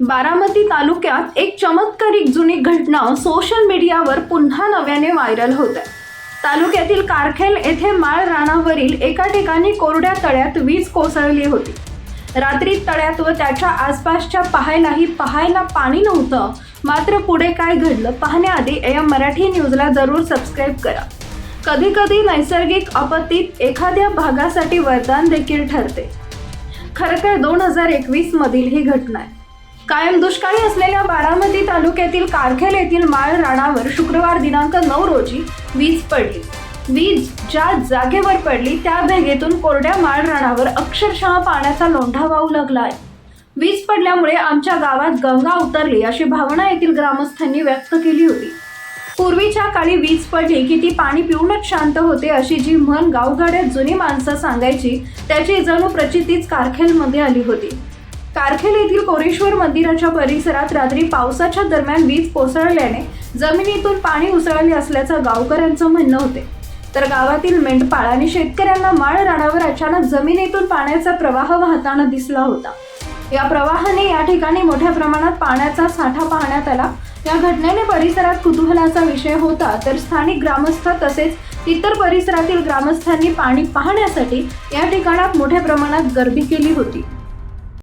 बारामती तालुक्यात एक चमत्कारिक जुनी घटना सोशल मीडियावर पुन्हा नव्याने व्हायरल होत आहे. तालुक्यातील कारखेल येथे माळ राणावरील एका ठिकाणी कोरड्या तळ्यात वीज कोसळली होती. रात्री तळ्यात व त्याच्या आसपासच्या पाहायलाही पाहायला पाणी नव्हतं मात्र पुढे काय घडलं पाहण्याआधी या मराठी न्यूजला जरूर सबस्क्राईब करा. कधी कधी नैसर्गिक आपत्तीत एखाद्या भागासाठी वरदान देखील ठरते. खरं तर दोन हजार एकवीस मधील ही घटना आहे. कायम दुष्काळी असलेल्या बारामती तालुक्यातील कारखेल येथील माळ राणावर शुक्रवार दिनांक नऊ रोजी वीज पडली. वीज ज्या जागेवर पडली त्या भेगेतून कोरड्या माळ राणावर अक्षरशः पाण्याचा लोंढा वाहू लागला आहे. वीज पडल्यामुळे आमच्या गावात गंगा उतरली अशी भावना येथील ग्रामस्थांनी व्यक्त केली होती. पूर्वीच्या काळी वीज पडली की ती पाणी पिऊनच शांत होते अशी जी म्हण गावगाड्यात जुनी माणसं सांगायची त्याची जणू प्रचितीच कारखेलमध्ये आली होती. कारखेल येथील कोरेश्वर मंदिराच्या परिसरात रात्री पावसाच्या दरम्यान वीज कोसळल्याने जमिनीतून पाणी उसळले असल्याचं गावकऱ्यांचं म्हणणं होते. तर गावातील मेंढपाळ आणि शेतकऱ्यांना माळ राणावर अचानक जमिनीतून पाण्याचा प्रवाह वाहताना दिसला होता. या प्रवाहाने या ठिकाणी मोठ्या प्रमाणात पाण्याचा साठा पाहण्यात आला. या घटनेने परिसरात कुतूहलाचा विषय होता तर स्थानिक ग्रामस्थ तसेच इतर परिसरातील ग्रामस्थांनी पाणी पाहण्यासाठी या ठिकाणात मोठ्या प्रमाणात गर्दी केली होती.